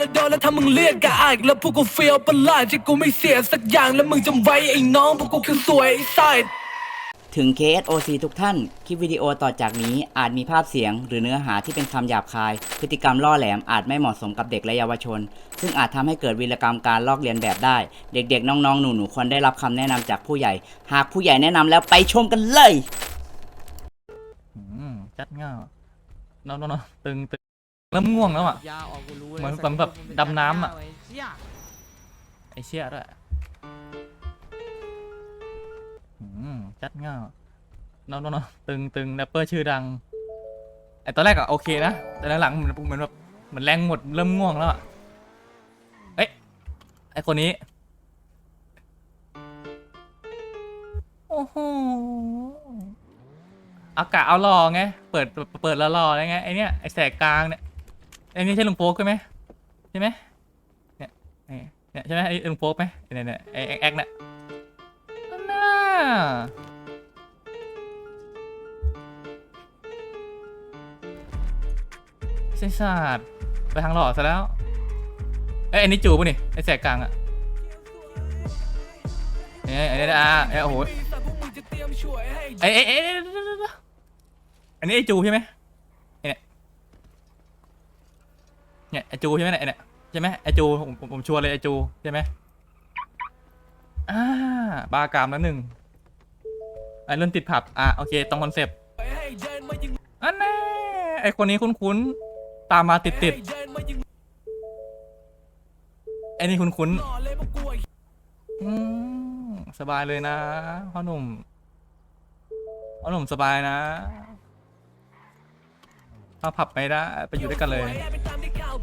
รดอนแล้วถ้ามึงเรียกกะอายแล้วพวกกูเฟียวประหลาดที่กูไม่เสียสักอย่างแล้วมึงจำไว้ไอ้น้องพวกกูคือสวยไอ้ไซดถึง KSOC ทุกท่าน คลิปวิดีโอต่อจากนี้อาจมีภาพเสียง หรือเนื้อหาที่เป็นคำหยาบคาย พฤติกรรมล่อแหลมอาจไม่เหมาะสมกับเด็กและเยาวชน ซึ่งอาจทำให้เกิดวีรกรรมการลอกเลียนแบบได้ เด็กๆ น้องๆ หนูๆ ควรได้รับคำแนะนำจากผู้ใหญ่ หากผู้ใหญ่แนะนำแล้วไปชมกันเลย อืมจัดง่าเนอนนอนตึงตึง เริ่มง่วงแล้วอะ ยาออกกูรู้เหมือนเหมือนแบบดำน้ำอะไอ้เชี่ยไอเชี่ยด้วยอืมจัดง่าเนอนนอนตึงตึงแรปเปอร์ชื่อดัง ไอตอนแรกอะโอเคนะ แต่หลังๆเหมือนเหมือนแบบเหมือนแรงหมดเริ่มง่วงแล้วอะเอ้ย ไอคนนี้ โอ้โห อากาศเอารอไง เปิด เปิดแล้วรออะไรไงไอเนี้ยไอแสกกลางเนี่ยไอนี่ใช่ลุงโป๊กใช่ไหมใช่ไหมเนี่ยเนี่ยใช่ไหมไอ้ลุงโป๊กไหมเนี่ยเนี่ยไอแอ๊กแอ๊กเนี่ยนั่นน่ะใช่ศาสตร์ไปทางหล่อซะแล้วเอ้ยอันนี้จูป่ะนี่ไอแสกกลางอะเนี่ยอันนี้อะเอ้ยโอ้โหเอ้ยเอ้ยเอ้ยเดี๋ยวเดี๋ยวเดี๋ยวเดี๋ยวอันนี้ไอจูใช่ไหมไอเนี่ย เนี่ยไอจูใช่ไหมเนี่ยไอ้เนี่ยใช่ไหมไอจูผมผมผมชวร์เลยไอจูใช่ไหมอ่าบากามแล้วหนึ่งไอเรื่องติดผับอะโอเคตรงคอนเซปต์อันแน่ไอคนนี้คุ้นๆตามมาติดติดๆไอนี่คุ้นๆอืมสบายเลยนะพ่อหนุ่มเอหนุ่มสบายนะถ้าผับไม่ได้ไปอยู่ด้วยกันเลย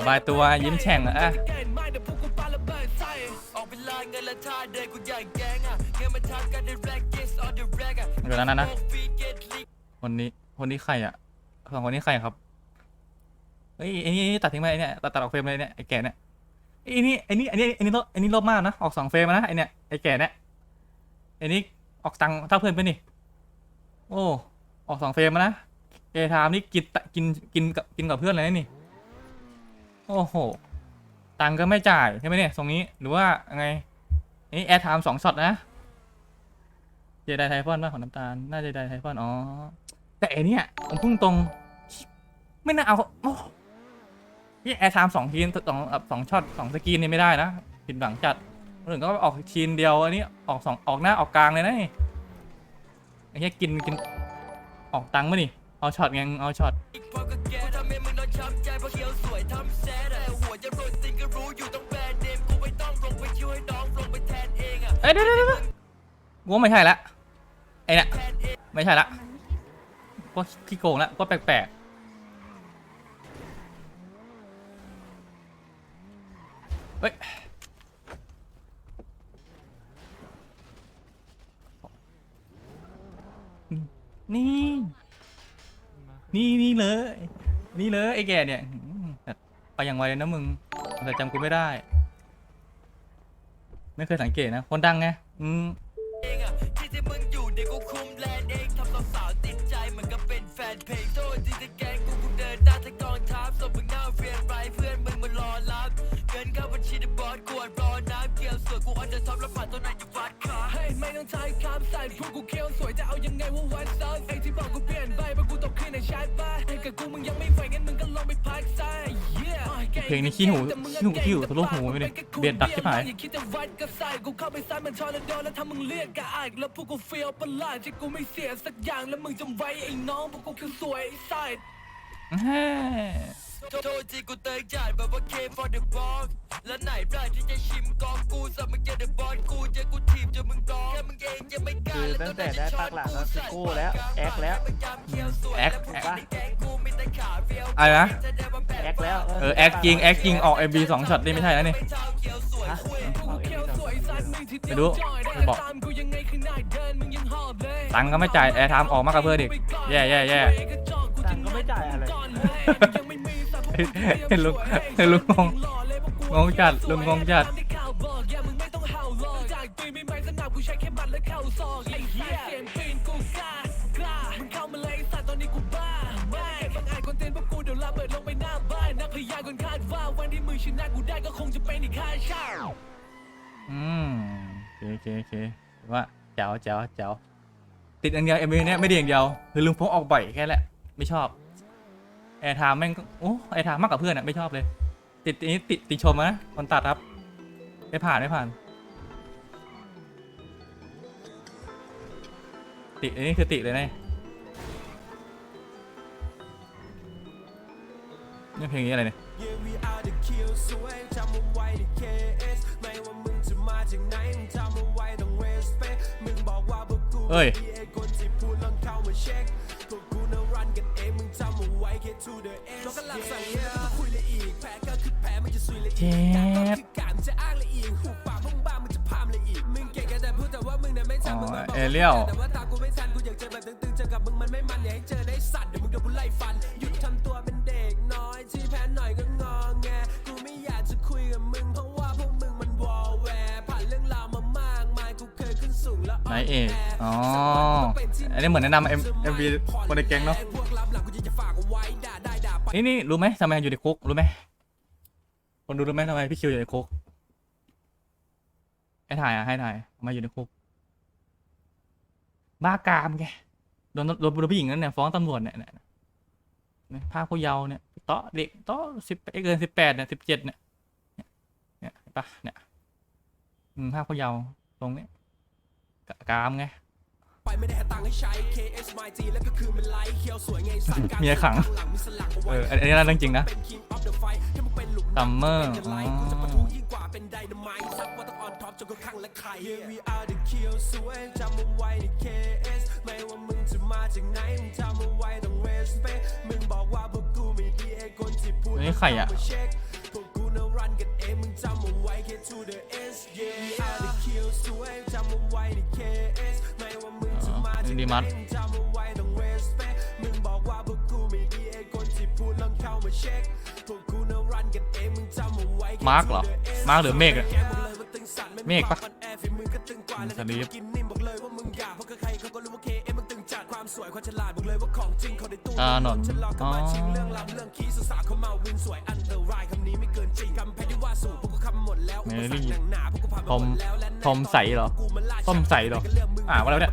สบายตัวยิ้มแฉ่งอะเดี๋ยวนั้นนะ คนนี้ คนนี้ใครอะสองคนนี้ใครครับ เฮ้ยไอ้นี่ตัดทิ้งไปไอ้เนี่ยตัดตัดออกเฟรมเลยเนี่ยไอ้แก่เนี่ยไอ้นี่ไอ้นี่ไอ้นี่ไอ้นี่ลบไอ้นี่ลบมากนะ ออกสองเฟรมนะไอ้เนี่ยไอ้แก่เนี่ยไอ้นี่ออกตังค์เท่าเพื่อนไปนี่ โอ้ ออกสองเฟรมนะเอทามนี่กินกินกินกับกินกับเพื่อนเลยนี่ โอ้โห ตังค์ก็ไม่จ่ายใช่ไหมเนี่ยตรงนี้ หรือว่าไง นี่แอร์ไทม์สองช็อตนะ เจไดไทฟอนบ้างของน้ำตาล น่าเจไดไทฟอน อ๋อ แต่ไอเนี้ยผมพุ่งตรง ไม่น่าเอาโอ้นี่แอร์ไทม์สองทีนสองสองช็อตสองสกรีนนี่ไม่ได้นะผิดหวังจัดคนอื่นก็ออกทีนเดียว อันนี้ออกสองออกหน้าออกกลางเลยนะนี่ไอ้เนี้ยกินกินออกตังค์มานี่เอาช็อตไงเอาช็อต ช้ำใจเพราะเขียวสวยทำแซดแต่หัวจะโรยติงก็รู้อยู่ต้องแบรนด์เนมกูไม่ต้องลงไปช่วยน้องลงไปแทนเองอะเอ้ยเดี๋ยวเดี๋ยวเดี๋ยวกูว่าไม่ใช่ละไอ้นี่ยไม่ใช่ละก็ขี้โกงละก็แปลกๆเฮ้ยนี่ นี่นี่เลย นี่เลยไอ้แก่เนี่ยไปอย่างไวเลยนะมึงแต่จำกูไม่ได้ ไม่เคยสังเกตนะ คนดังไงอืมเงินเข้าบัญชีเดบอสกวดรอ ยวสวยกูออนเดอะท็อปแล้วฝันตัวไหนอยู่วัดขาเฮ้ยไม่ต้องใช้คำใส่พวกกูเคี้ยวสวยจะเอายังไงว่าวันซัสไอ้ที่บอกกูเปลี่ยนไปเพราะกูตกขึ้นในแชทบ้านไอ้กับกูมึงยังไม่ไหวงั้นมึงก็ลองไปพักซ้าย Yeah เพลงนี้ขี้หูขี้หูขี้หูทะลุหูไปเลยเบียดดักชิบหาย อย่าคิดจะวัดก็ใส่กูเข้าไปซ้ายมันทอร์นาโดแล้วถ้ามึงเรียกกะอายแล้วพวกกูเฟียวประหลาดที่กูไม่เสียสักอย่างแล้วมึงจำไว้ไอ้น้องพวกกูคือสวยไอ้ไซด แฮ่ โทษที่กูเตยจัดแบบว่า K for the ball และไหน ค่มึงเองยังไม่กล้าคือตั้งแต่ได้ปากหลังก็คือกู้แล้ว แอคแล้ว แอคแอคกูมีแต่ขาเฟี้ยวอะไรนะ แอคแล้วเออแอคจริงแอคจริงออก MB สองช็อตนี่ไม่ใช่แล้วนี่ฮะเอาเอ็มสองไม่รู้บอกตังค์ก็ไม่จ่ายแอร์ไทม์ออกมากกับเพื่อนอีกแย่แย่แย่ตังค์ก็ไม่จ่ายอะไร เห็นลุงเห็นลุงงงงงจัดลุงงงจัดูใช้แค่บัตรและเข่าซองไอ้เหี้ยเสียงปีนกูกล้ากล้ามึงเข้ามาเลยสัตว์ตอนนี้กูบ้าไม่บางไอาคนเต้นพวกกูเดี๋ยวลาเปิดลงไปหน้าบ้านนักพยากรคาดว่าวันที่มือชนะกูได้ก็คงจะเป็นอีกค่าเช่าอืมโอเคโอเคโอเคว่าเจ้าเจ้าเจ้าติดอันเดียวเอ็มวีเนี่ยไม่ดีอย่างเดียวคือลืมพกออกบ่อยแค่แหละไม่ชอบแอร์ไามแม่งโอ้แอร์ไามมากกว่าเพื่อนอะไม่ชอบเลย ติดอันนี้ติดติดชมนะคนตัดครับ ไม่ผ่านไม่ผ่าน ติอันนี้คือติเลยนะนี่เพลงนี้อะไรเนี่ยเอ้ยเจ็บอ๋อเอเรียล เอกอ๋อ อันนี้เหมือนแนะนำเอ็มเอ็มวีคนในแก๊งเนาะ นี่นี่รู้ไหมทำไมอยู่ในคุกรู้ไหม คนดูรู้ไหมทำไมพี่คิวอยู่ในคุก ให้ถ่ายอะให้ถ่ายทำไมอยู่ในคุก บ้ากามแก โดนโดนโดนผู้หญิงนั่นเนี่ยฟ้องตำรวจเนี่ยเนี่ยเนี่ยภาคผู้เยาว์เนี่ยต่อเด็กต่อสิบเกินสิบแปดเนี่ยสิบเจ็ดเนี่ย เนี่ยเนี่ยเห็นปะเนี่ยอืมภาคผู้เยาว์ตรงเนี้ย กะกามไงเมียขังเอออันอันนี้น่าเรื่องจริงนะซัมเมอร์อ๋ออันนี้ใครอะอ๋อดีมัด มาร์กเหรอ มาร์กหรือเมฆอะเมฆปะสลีปอ่านนท์อ๋อเมลี่ทอมทอมใสเหรอส้มใสเหรอ อ่านว่าแล้วเนี่ย